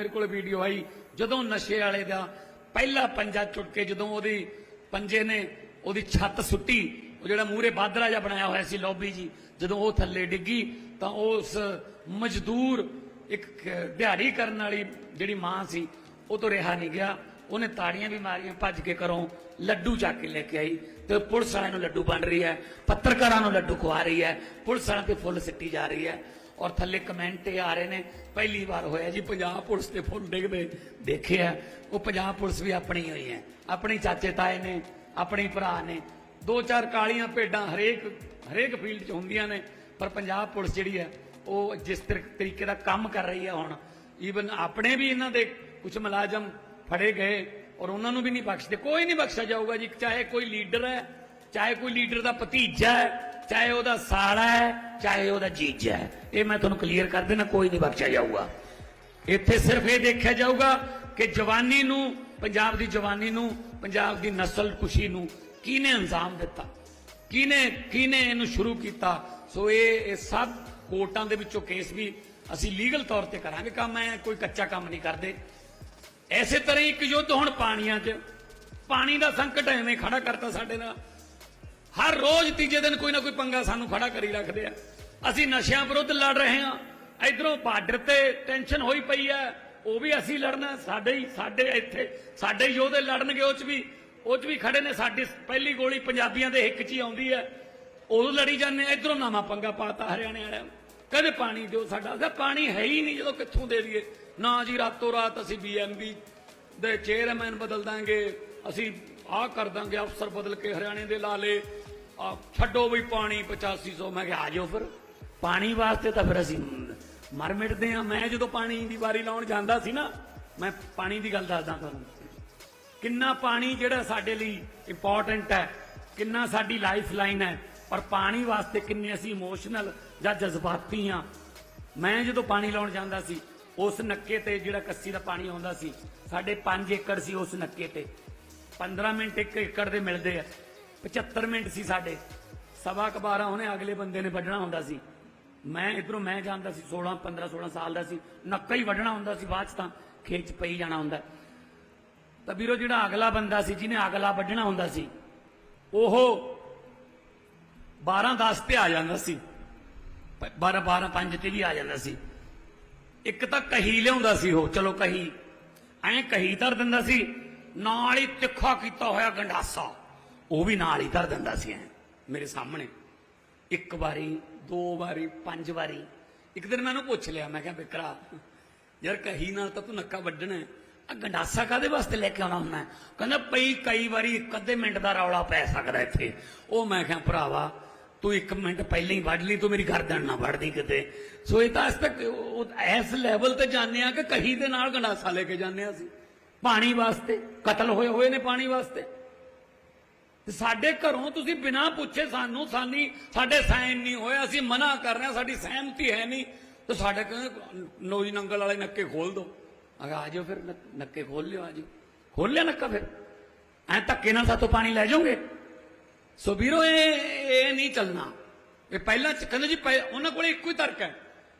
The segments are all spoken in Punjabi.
ਮੇਰੇ ਕੋਲ ਵੀਡੀਓ ਆਈ, ਜਦੋਂ ਨਸ਼ੇ ਵਾਲੇ ਦਾ ਪਹਿਲਾ ਪੰਜਾ ਚੁੱਕ ਕੇ ਜਦੋਂ ਉਹਦੀ ਪੰਜੇ ਨੇ ਉਹਦੀ ਛੱਤ ਸੁੱਟੀ, ਉਹ ਜਿਹੜਾ ਮੂਰੇ ਬਾਦਰਾ ਜਿਹਾ ਬਣਾਇਆ ਹੋਇਆ ਸੀ ਲੌਬੀ ਜੀ, ਜਦੋਂ ਉਹ ਥੱਲੇ ਡਿੱਗੀ, ਤਾਂ ਉਸ ਮਜ਼ਦੂਰ ਇੱਕ ਦਿਹਾੜੀ ਕਰਨ ਵਾਲੀ ਜਿਹੜੀ ਮਾਂ ਸੀ, ਉਹ ਤੋਂ ਰਿਹਾ ਨਹੀਂ ਗਿਆ। ਉਹਨੇ ਤਾੜੀਆਂ ਵੀ ਮਾਰੀਆਂ, ਭੱਜ ਕੇ ਘਰੋਂ ਲੱਡੂ ਚੱਕ ਕੇ ਲੈ ਕੇ ਆਈ ਤੇ ਪੁਲਿਸ ਵਾਲਿਆਂ ਨੂੰ ਲੱਡੂ ਬਣ ਰਹੀ ਹੈ, ਪੱਤਰਕਾਰਾਂ ਨੂੰ ਲੱਡੂ ਖਵਾ ਰਹੀ ਹੈ, ਪੁਲਿਸ ਵਾਲਿਆਂ ਤੇ ਫੁੱਲ ਸਿੱਟੀ ਜਾ ਰਹੀ ਹੈ। ਔਰ ਥੱਲੇ ਕਮੈਂਟ ਇਹ ਆ ਰਹੇ ਨੇ, ਪਹਿਲੀ ਵਾਰ ਹੋਇਆ ਜੀ, ਪੰਜਾਬ ਪੁਲਿਸ ਦੇ ਫੁੱਲ ਡਿੱਗਦੇ, ਦੇਖਿਆ, ਉਹ ਪੰਜਾਬ ਪੁਲਿਸ ਵੀ ਆਪਣੀ ਹੋਈ ਹੈ। ਆਪਣੇ ਚਾਚੇ ਤਾਏ ਨੇ, ਆਪਣੇ ਭਰਾ ਨੇ, ਦੋ ਚਾਰ ਕਾਲੀਆਂ ਭੇਡਾਂ ਹਰੇਕ ਹਰੇਕ ਫੀਲਡ 'ਚ ਹੁੰਦੀਆਂ ਨੇ, ਪਰ ਪੰਜਾਬ ਪੁਲਿਸ ਜਿਹੜੀ ਹੈ, ਉਹ ਜਿਸ ਤਰੀ- ਤਰੀਕੇ ਦਾ ਕੰਮ ਕਰ ਰਹੀ ਹੈ ਹੁਣ ਈਵਨ ਆਪਣੇ ਵੀ ਇਹਨਾਂ ਦੇ ਕੁਝ ਮੁਲਾਜ਼ਮ ਫੜੇ ਗਏ, ਔਰ ਉਹਨਾਂ ਨੂੰ ਵੀ ਨਹੀਂ ਬਖਸ਼ਦੇ। ਕੋਈ ਨਹੀਂ ਬਖਸ਼ਿਆ ਜਾਊਗਾ ਜੀ, ਚਾਹੇ ਕੋਈ ਲੀਡਰ ਹੈ, ਚਾਹੇ ਕੋਈ ਲੀਡਰ ਦਾ ਭਤੀਜਾ ਹੈ ਚਾਹੇ ਉਹਦਾ ਸਾਲਾ ਹੈ, ਚਾਹੇ ਉਹਦਾ ਜੀਜਾ ਹੈ। ਇਹ ਮੈਂ ਤੁਹਾਨੂੰ ਕਲੀਅਰ ਕਰ ਦੇਣਾ, ਕੋਈ ਨਹੀਂ ਬਖਸ਼ਿਆ ਜਾਊਗਾ। ਇੱਥੇ ਸਿਰਫ ਇਹ ਦੇਖਿਆ ਜਾਊਗਾ ਕਿ ਜਵਾਨੀ ਨੂੰ, ਪੰਜਾਬ ਦੀ ਜਵਾਨੀ ਨੂੰ, ਪੰਜਾਬ ਦੀ ਨਸਲ ਕੁਸ਼ੀ ਨੂੰ ਕਿਹਨੇ ਅੰਜਾਮ ਦਿੱਤਾ? ਕਿਹਨੇ ਕਿਹਨੇ ਇਹਨੂੰ ਸ਼ੁਰੂ ਕੀਤਾ? ਸੋ ਇਹ ਇਹ ਸਭ ਕੋਰਟਾਂ ਦੇ ਵਿੱਚੋਂ ਕੇਸ ਵੀ ਅਸੀਂ ਲੀਗਲ ਤੌਰ ਤੇ ਕਰਾਂਗੇ। ਕੰਮ ਐ ਕੋਈ ਕੱਚਾ ਕੰਮ ਨਹੀਂ ਕਰਦੇ। ਐਸੇ ਤਰ੍ਹਾਂ ਹੀ ਇੱਕ ਯੁੱਧ ਹੁਣ ਪਾਣੀਆਂ 'ਚ। ਪਾਣੀ ਦਾ ਸੰਕਟ ਐਵੇਂ ਖੜਾ ਕਰਤਾ ਸਾਡੇ ਨਾਲ। ਹਰ ਰੋਜ਼ ਤੀਜੇ ਦਿਨ ਕੋਈ ਨਾ ਕੋਈ ਪੰਗਾ ਸਾਨੂੰ ਖੜਾ ਕਰੀ ਰੱਖਦੇ ਆ। ਅਸੀਂ ਨਸ਼ਿਆਂ ਵਿਰੁੱਧ ਲੜ ਰਹੇ ਹਾਂ। ਇਧਰੋਂ ਬਾਰਡਰ ਤੇ ਟੈਨਸ਼ਨ ਹੋਈ ਪਈ ਹੈ। ਉਹ ਵੀ ਅਸੀਂ ਲੜਨਾ ਸਾਡੇ ਹੀ ਸਾਡੇ ਇੱਥੇ ਸਾਡੇ ਹੀ ਯੋਧੇ ਲੜਨਗੇ ਉਹ ਚ ਵੀ। ਉਹ ਚ ਵੀ ਖੜੇ ਨੇ। ਸਾਡੀ ਪਹਿਲੀ ਗੋਲੀ ਪੰਜਾਬੀਆਂ ਦੇ ਹਿੱਕ 'ਚ ਹੀ ਆਉਂਦੀ ਹੈ। ਉਦੋਂ ਲੜੀ ਜਾਂਦੇ ਆ। ਇਧਰੋਂ ਨਵਾਂ ਪੰਗਾ ਪਾਤਾ ਹਰਿਆਣੇ ਵਾਲਿਆਂ ਨੂੰ। ਕਹਿੰਦੇ ਪਾਣੀ ਦਿਓ ਸਾਡਾ। ਅਸਾਂ ਪਾਣੀ ਹੈ ਹੀ ਨਹੀਂ ਜਦੋਂ ਕਿੱਥੋਂ ਦੇ ਦਈਏ। ਨਾ ਜੀ ਰਾਤੋਂ ਰਾਤ ਅਸੀਂ ਬੀਐਮਬੀ ਦੇ ਚੇਅਰਮੈਨ ਬਦਲ ਦਾਂਗੇ। ਅਸੀਂ ਆਹ ਕਰ ਦਾਂਗੇ। ਅਫਸਰ ਬਦਲ ਕੇ ਹਰਿਆਣੇ ਦੇ ਲਾ ਲੇ ਆ ਛੱਡੋ ਵੀ ਪਾਣੀ 8500 ਮੈਂ ਕਿਹਾ, ਆ ਜਾਓ ਫਿਰ। ਪਾਣੀ ਵਾਸਤੇ ਤਾਂ ਫਿਰ ਅਸੀਂ ਮਰ ਮਿਟਦੇ ਆ ਮੈਂ ਜਦੋਂ ਪਾਣੀ ਦੀ ਵਾਰੀ ਲਾਉਣ ਜਾਂਦਾ ਸੀ ਨਾ, ਮੈਂ ਪਾਣੀ ਦੀ ਗੱਲ ਦੱਸਦਾ ਤੁਹਾਨੂੰ। ਕਿੰਨਾ ਪਾਣੀ ਜਿਹੜਾ ਸਾਡੇ ਲਈ ਇੰਪੋਰਟੈਂਟ ਹੈ, ਕਿੰਨਾ ਸਾਡੀ ਲਾਈਫ ਲਾਈਨ ਹੈ ਔਰ ਪਾਣੀ ਵਾਸਤੇ ਕਿੰਨੇ ਅਸੀਂ ਇਮੋਸ਼ਨਲ ਜਾਂ ਜਜ਼ਬਾਤੀ ਆ ਮੈਂ ਜਦੋਂ ਪਾਣੀ ਲਾਉਣ ਜਾਂਦਾ ਸੀ, ਉਸ ਨੱਕੇ ਤੇ ਜਿਹੜਾ ਕੱਸੀ ਦਾ ਪਾਣੀ ਆਉਂਦਾ ਸੀ, ਸਾਡੇ 5 ਏਕੜ ਸੀ ਉਸ ਨੱਕੇ ਤੇ। 15 ਮਿੰਟ ਇੱਕ ਏਕੜ ਦੇ ਮਿਲਦੇ ਆ। 75 ਮਿੰਟ ਸੀ ਸਾਡੇ। ਸਵਾ ਕੁ 12 ਉਹਨੇ ਅਗਲੇ ਬੰਦੇ ਨੇ ਵੱਢਣਾ ਹੁੰਦਾ ਸੀ। ਮੈਂ ਇਧਰੋਂ ਮੈਂ ਜਾਂਦਾ ਸੀ 16 15 16 ਸਾਲ ਦਾ ਸੀ। ਨੱਕਾ ਹੀ ਵੱਢਣਾ ਹੁੰਦਾ ਸੀ ਬਾਅਦ ਚ ਤਾਂ ਖੇਤ ਚ ਪਈ ਜਾਣਾ ਹੁੰਦਾ। ਤਾਂ ਵੀਰੋ ਜਿਹੜਾ ਅਗਲਾ ਬੰਦਾ ਸੀ, ਜਿਹਨੇ ਅਗਲਾ ਵੱਢਣਾ ਹੁੰਦਾ ਸੀ, ਉਹ 12 10 ਤੇ ਆ ਜਾਂਦਾ ਸੀ। 12 12 5 ਤੇ ਵੀ ਆ ਜਾਂਦਾ ਸੀ। ਇੱਕ ਤਾਂ ਕਹੀ ਲਿਆਉਂਦਾ ਸੀ ਉਹ, ਚਲੋ ਕਹੀ। ਐਂ ਕਹੀ ਧਰ ਦਿੰਦਾ ਸੀ, ਨਾਲ ਹੀ ਤਿੱਖਾ ਕੀਤਾ ਹੋਇਆ ਗੰਡਾਸਾ। ਉਹ ਵੀ ਨਾਲ ਹੀ ਧਰ ਦਿੰਦਾ ਸੀ ਐ, ਮੇਰੇ ਸਾਹਮਣੇ। ਇੱਕ ਵਾਰੀ, ਦੋ ਵਾਰੀ, ਪੰਜ ਵਾਰੀ। ਇੱਕ ਦਿਨ ਮੈਂ ਉਹਨੂੰ ਪੁੱਛ ਲਿਆ, ਮੈਂ ਕਿਹਾ ਬਿਕਰਾ ਯਾਰ ਕਹੀ ਨਾਲ ਤਾਂ ਤੂੰ ਨੱਕਾ ਵੱਢਣਾ ਹੈ। ਆ ਗੰਡਾਸਾ ਕਾਦੇ ਵਾਸਤੇ ਲੈ ਕੇ ਆਉਣਾ ਹੁੰਦਾ ਕਹਿੰਦਾ ਪਈ ਕਈ ਵਾਰੀ ਇੱਕ ਅੱਧੇ ਮਿੰਟ ਦਾ ਰੌਲਾ ਪੈ ਸਕਦਾ ਇੱਥੇ। ਉਹ ਮੈਂ ਕਿਹਾ, ਭਰਾਵਾ, ਤੂੰ ਇੱਕ ਮਿੰਟ ਪਹਿਲਾਂ ਹੀ ਵੱਢ ਲਈ, ਤੂੰ ਮੇਰੀ ਗਰਦਨ ਨਾ ਵੱਢਦੀ ਕਿਤੇ। ਸੋ ਇਹ ਤਾਂ ਇਸ ਤੱਕ ਇਸ ਲੈਵਲ ਤੇ ਜਾਂਦੇ ਆ ਕਿ ਕਹੀ ਦੇ ਨਾਲ ਗੰਡਾਸਾ ਲੈ ਕੇ ਜਾਂਦੇ ਆ ਅਸੀਂ। ਪਾਣੀ ਵਾਸਤੇ, ਕਤਲ ਹੋਏ ਹੋਏ ਨੇ ਪਾਣੀ ਵਾਸਤੇ। ਸਾਡੇ ਘਰੋਂ ਤੁਸੀਂ ਬਿਨਾਂ ਪੁੱਛੇ ਸਾਨੂੰ ਸਾਨੀ, ਸਾਡੇ ਸਾਈਨ ਨਹੀਂ ਹੋਏ, ਅਸੀਂ ਮਨਾ ਕਰ ਰਹੇ ਹਾਂ, ਸਾਡੀ ਸਹਿਮਤੀ ਹੈ ਨਹੀਂ। ਤੇ ਸਾਡੇ ਕਹਿੰਦੇ ਨੋਈ ਨੰਗਲ ਵਾਲੇ ਨੱਕੇ ਖੋਲ ਦੋ। ਆ ਜਾਓ ਫਿਰ, ਨੱਕੇ ਖੋਲ ਲਿਓ, ਆ ਜੀ ਖੋਲ ਲਿਆ ਨੱਕਾ ਫਿਰ। ਐ ਧੱਕੇ ਨਾਲ ਸਾਤੋਂ ਪਾਣੀ ਲੈ ਜਾਓਗੇ? ਸੋ ਵੀਰੋ, ਇਹ ਇਹ ਨਹੀਂ ਚੱਲਣਾ। ਇਹ ਪਹਿਲਾਂ ਕਹਿੰਦੇ ਜੀ ਉਹਨਾਂ ਕੋਲੇ ਇੱਕੋ ਹੀ ਤਰਕ ਹੈ।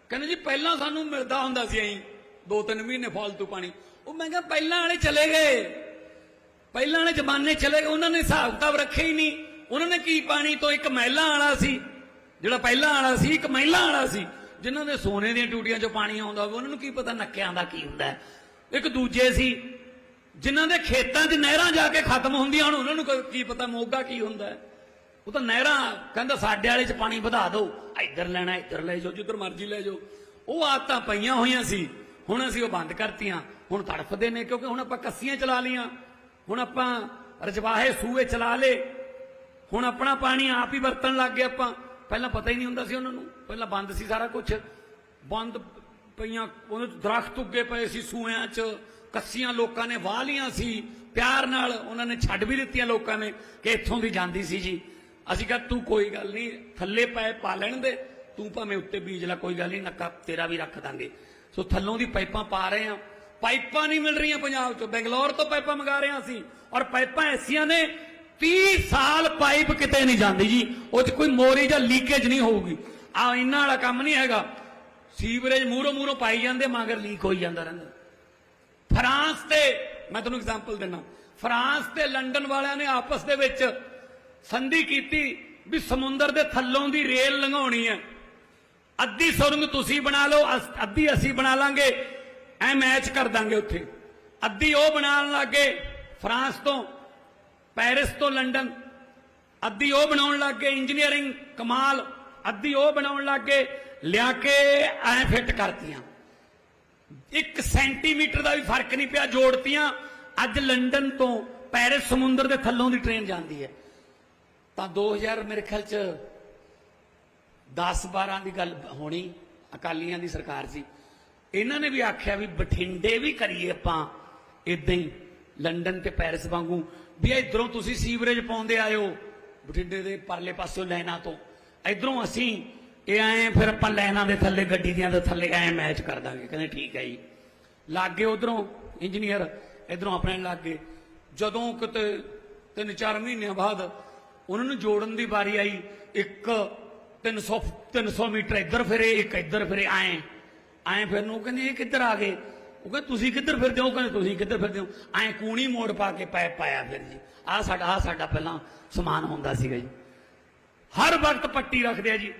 ਕਹਿੰਦੇ ਜੀ, ਪਹਿਲਾਂ ਸਾਨੂੰ ਮਿਲਦਾ ਹੁੰਦਾ ਸੀ ਐਂ ਦੋ ਤਿੰਨ ਮਹੀਨੇ ਫਾਲਤੂ ਪਾਣੀ। ਉਹ ਮੈਂ ਕਿਹਾ, ਪਹਿਲਾਂ ਵਾਲੇ ਚਲੇ ਗਏ। ਪਹਿਲਾਂ ਵਾਲੇ ਜ਼ਮਾਨੇ ਚਲੇ ਗਏ, ਉਹਨਾਂ ਨੇ ਹਿਸਾਬ ਕਿਤਾਬ ਰੱਖਿਆ ਹੀ ਨਹੀਂ। ਉਹਨਾਂ ਨੇ ਕੀ ਪਾਣੀ ਤੋਂ ਇੱਕ ਮਹਿਲਾ ਵਾਲਾ ਸੀ, ਜਿਹੜਾ ਪਹਿਲਾਂ ਵਾਲਾ ਸੀ, ਇੱਕ ਮਹਿਲਾ ਵਾਲਾ ਸੀ, ਜਿਨ੍ਹਾਂ ਦੇ ਸੋਨੇ ਦੀਆਂ ਟੂਟੀਆਂ 'ਚੋਂ ਪਾਣੀ ਆਉਂਦਾ ਹੋਵੇ, ਉਹਨਾਂ ਨੂੰ ਕੀ ਪਤਾ ਨੱਕਿਆਂ ਦਾ ਕੀ ਹੁੰਦਾ ਇੱਕ ਦੂਜੇ ਸੀ, ਜਿਨ੍ਹਾਂ ਦੇ ਖੇਤਾਂ 'ਚ ਨਹਿਰਾਂ ਜਾ ਕੇ ਖਤਮ ਹੁੰਦੀਆਂ ਹੁਣ ਉਹਨਾਂ ਨੂੰ ਕੀ ਪਤਾ ਮੋਗਾ ਕੀ ਹੁੰਦਾ ਉਹ ਤਾਂ ਨਹਿਰਾਂ ਕਹਿੰਦਾ ਸਾਡੇ ਵਾਲੇ 'ਚ ਪਾਣੀ ਵਧਾ ਦਿਓ ਇੱਧਰ ਲੈਣਾ, ਇੱਧਰ ਲੈ ਜਾਓ, ਜਿੱਧਰ ਮਰਜ਼ੀ ਲੈ ਜਾਓ। ਉਹ ਆਦਤਾਂ ਪਈਆਂ ਹੋਈਆਂ ਸੀ, ਹੁਣ ਅਸੀਂ ਉਹ ਬੰਦ ਕਰਤੀਆਂ, ਹੁਣ ਤੜਫਦੇ ਨੇ, ਕਿਉਂਕਿ ਹੁਣ ਆਪਾਂ ਕੱਸੀਆਂ ਚਲਾ ਲੀਆਂ ਹੁਣ ਆਪਾਂ ਰਜਵਾਹੇ ਸੂਏ ਚਲਾ ਲੇ ਹੁਣ ਆਪਣਾ ਪਾਣੀ ਆਪ ਹੀ ਵਰਤਣ ਲੱਗ ਗਏ ਆਪਾਂ। ਪਹਿਲਾਂ ਪਤਾ ਹੀ ਨਹੀਂ ਹੁੰਦਾ ਸੀ ਉਹਨਾਂ ਨੂੰ। ਪਹਿਲਾਂ ਬੰਦ ਸੀ ਸਾਰਾ ਕੁਝ ਬੰਦ ਪਈਆਂ ਉਹਨੂੰ ਦਰਖਤ ਉੱਗੇ ਪਏ ਸੀ ਸੂਇਆਂ 'ਚ। ਕੱਸੀਆਂ ਲੋਕਾਂ ਨੇ ਵਾਹ ਲੀਆਂ ਸੀ। ਪਿਆਰ ਨਾਲ ਉਹਨਾਂ ਨੇ ਛੱਡ ਵੀ ਦਿੱਤੀਆਂ ਲੋਕਾਂ ਨੇ ਕਿ ਇੱਥੋਂ ਦੀ ਜਾਂਦੀ ਸੀ ਜੀ। ਅਸੀਂ ਕਿਹਾ, ਤੂੰ ਕੋਈ ਗੱਲ ਨਹੀਂ, ਥੱਲੇ ਪਏ ਪਾ ਲੈਣ ਦੇ। ਤੂੰ ਭਾਵੇਂ ਉੱਤੇ ਬੀਜ ਲੈ, ਕੋਈ ਗੱਲ ਨਹੀਂ, ਨੱਕਾ ਤੇਰਾ ਵੀ ਰੱਖ ਦਾਂਗੇ। ਸੋ ਥੱਲੋਂ ਦੀ ਪਾਈਪਾਂ ਪਾ ਰਹੇ ਆ ਪਾਈਪਾਂ ਨਹੀਂ ਮਿਲ ਰਹੀਆਂ ਪੰਜਾਬ ਚੋਂ। ਬੈਂਗਲੌਰ ਤੋਂ ਪਾਈਪਾਂ ਮੰਗਾ ਰਹੇ ਹਾਂ ਅਸੀਂ। ਔਰ ਪਾਈਪਾਂ ਐਸੀਆਂ ਨੇ 30 ਸਾਲ ਪਾਈਪ ਕਿਤੇ ਨਹੀਂ ਜਾਂਦੀ ਜੀ। ਉਹ 'ਚ ਕੋਈ ਮੋਰੀ ਜਾਂ ਲੀਕੇਜ ਨਹੀਂ ਹੋਊਗੀ। ਆ ਇਹਨਾਂ ਵਾਲਾ ਕੰਮ ਨਹੀਂ ਹੈਗਾ। ਸੀਵਰੇਜ ਮੂਹਰੋਂ ਮੂਹਰੋਂ ਪਾਈ ਜਾਂਦੇ, ਮਗਰ ਲੀਕ ਹੋਈ ਜਾਂਦਾ ਰਹਿੰਦਾ। ਫਰਾਂਸ ਤੇ, ਮੈਂ ਤੁਹਾਨੂੰ ਐਗਜ਼ਾਮਪਲ ਦਿੰਦਾ ਫਰਾਂਸ ਤੇ ਲੰਡਨ ਵਾਲਿਆਂ ਨੇ ਆਪਸ ਦੇ ਵਿੱਚ ਸੰਧੀ ਕੀਤੀ ਵੀ ਸਮੁੰਦਰ ਦੇ ਥੱਲੋਂ ਦੀ ਰੇਲ ਲੰਘਾਉਣੀ ਹੈ। ਅੱਧੀ ਸੁਰੰਗ ਤੁਸੀਂ ਬਣਾ ਲਓ, ਅਸ- ਅੱਧੀ ਅਸੀਂ ਬਣਾ ਲਾਂਗੇ। ਐ ਮੈਚ ਕਰ ਦਾਂਗੇ ਉੱਥੇ। ਅੱਧੀ ਉਹ ਬਣਾਉਣ ਲੱਗੇ ਫਰਾਂਸ ਤੋਂ, ਪੈਰਿਸ ਤੋਂ ਲੰਡਨ। ਅੱਧੀ ਉਹ ਬਣਾਉਣ ਲੱਗੇ ਇੰਜੀਨੀਅਰਿੰਗ ਕਮਾਲ। ਅੱਧੀ ਉਹ ਬਣਾਉਣ ਲੱਗੇ, ਲਿਆ ਕੇ ਐ ਫਿੱਟ ਕਰਤੀਆਂ। 1 ਸੈਂਟੀਮੀਟਰ ਦਾ ਵੀ ਫ਼ਰਕ ਨਹੀਂ ਪਿਆ ਜੋੜਤੀਆਂ। ਅੱਜ ਲੰਡਨ ਤੋਂ ਪੈਰਿਸ ਸਮੁੰਦਰ ਦੇ ਥੱਲੋਂ ਦੀ ਟ੍ਰੇਨ ਜਾਂਦੀ ਹੈ। ਤਾਂ 2000 ਮੇਰੇ ਖਿਆਲ ਚ 10 12 ਦੀ ਗੱਲ ਹੋਣੀ, ਅਕਾਲੀਆਂ ਦੀ ਸਰਕਾਰ ਸੀ। ਇਹਨਾਂ ਨੇ ਵੀ ਆਖਿਆ ਵੀ ਬਠਿੰਡੇ ਵੀ ਕਰੀਏ ਆਪਾਂ ਇਦਾਂ ਹੀ, ਲੰਡਨ ਤੇ ਪੈਰਿਸ ਵਾਂਗੂ। ਵੀ ਇਧਰੋਂ ਤੁਸੀਂ ਸੀਵਰੇਜ ਪਾਉਂਦੇ ਆਇਓ, ਬਠਿੰਡੇ ਦੇ ਪਰਲੇ ਪਾਸਿਓਂ ਲੈਣਾ ਤੋਂ। ਇਧਰੋਂ ਅਸੀਂ, ਇਹ ਐ ਫਿਰ ਆਪਾਂ ਲੈਣਾ ਦੇ ਥੱਲੇ, ਗੱਡੀ ਦੀਆਂ ਦੇ ਥੱਲੇ ਐ ਮੈਚ ਕਰ ਦਾਂਗੇ। ਕਹਿੰਦੇ ਠੀਕ ਹੈ ਜੀ। ਲਾਗੇ ਉਧਰੋਂ ਇੰਜੀਨੀਅਰ ਇਧਰੋਂ ਆਪਣੇ ਲਾਗੇ। ਜਦੋਂ ਕਿਤੇ ਤਿੰਨ ਚਾਰ ਮਹੀਨਿਆਂ ਬਾਅਦ ਉਹਨਾਂ ਨੂੰ ਜੋੜਨ ਦੀ ਵਾਰੀ ਆਈ, ਇੱਕ 300 300 ਮੀਟਰ ਇੱਧਰ ਫਿਰੇ, ਇੱਕ ਇੱਧਰ ਫਿਰੇ, ਐ। ਐ ਫਿਰ ਨੂੰ ਕਹਿੰਦੇ, ਇਹ ਕਿੱਧਰ ਆ ਗਏ? ਉਹ ਕਹਿੰਦੇ, ਤੁਸੀਂ ਕਿੱਧਰ ਫਿਰਦੇ ਹੋ? ਕਹਿੰਦੇ, ਤੁਸੀਂ ਕਿੱਧਰ ਫਿਰਦੇ ਹੋ? ਐ ਕੂਣੀ ਮੋੜ ਪਾ ਕੇ ਪੈ ਪਾਇਆ ਫਿਰ ਜੀ। ਆ ਸਾਡਾ ਆ ਸਾਡਾ ਪਹਿਲਾਂ ਸਮਾਨ ਹੁੰਦਾ ਸੀਗਾ ਜੀ। ਹਰ ਵਕਤ ਪੱਟੀ ਰੱਖਦੇ ਆ ਜੀ।